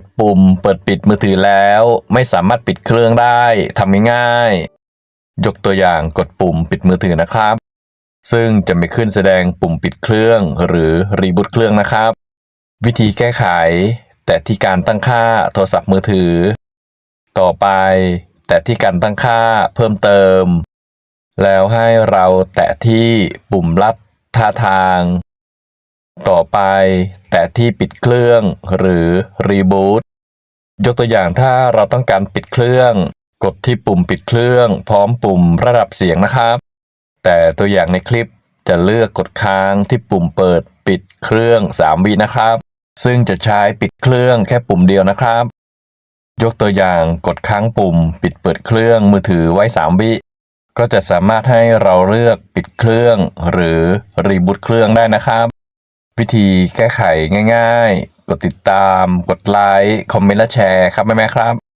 ดปุ่มเปิดปิดมือถือแล้ว ไม่สามารถปิดเครื่องได้ทำง่ายๆ ยกตัวอย่างกดปุ่มปิดมือถือนะครับ ซึ่งจะไม่ขึ้นแสดงปุ่มปิดเครื่องหรือรีบูตเครื่องนะครับ วิธีแก้ไข แต่ที่การตั้งค่าโทรศัพท์มือถือ ต่อไป แต่ที่การตั้งค่าเพิ่มเติม แล้วให้เราแตะที่ปุ่มลัดท่าทาง ต่อไปแตะที่ปิดเครื่องหรือรีบูตยกตัวอย่างถ้าเราต้องการปิดเครื่อง กดที่ปุ่มปิดเครื่อง พร้อมปุ่มระดับเสียงนะครับ แต่ตัวอย่างในคลิปจะเลือกกดค้างที่ปุ่มเปิดปิดเครื่อง 3 วินะครับ ซึ่งจะใช้ปิดเครื่องแค่ปุ่มเดียวนะครับ ยกตัวอย่างกดค้างปุ่ม ปิดเปิดเครื่องมือถือไว้ 3 วิก็จะสามารถให้เราเลือกปิดเครื่อง หรือรีบูตเครื่องได้นะครับ วิธีแก้ไขง่าย ๆ กดติดตาม กดไลค์ คอมเมนต์และแชร์ครับแม่แม่ครับ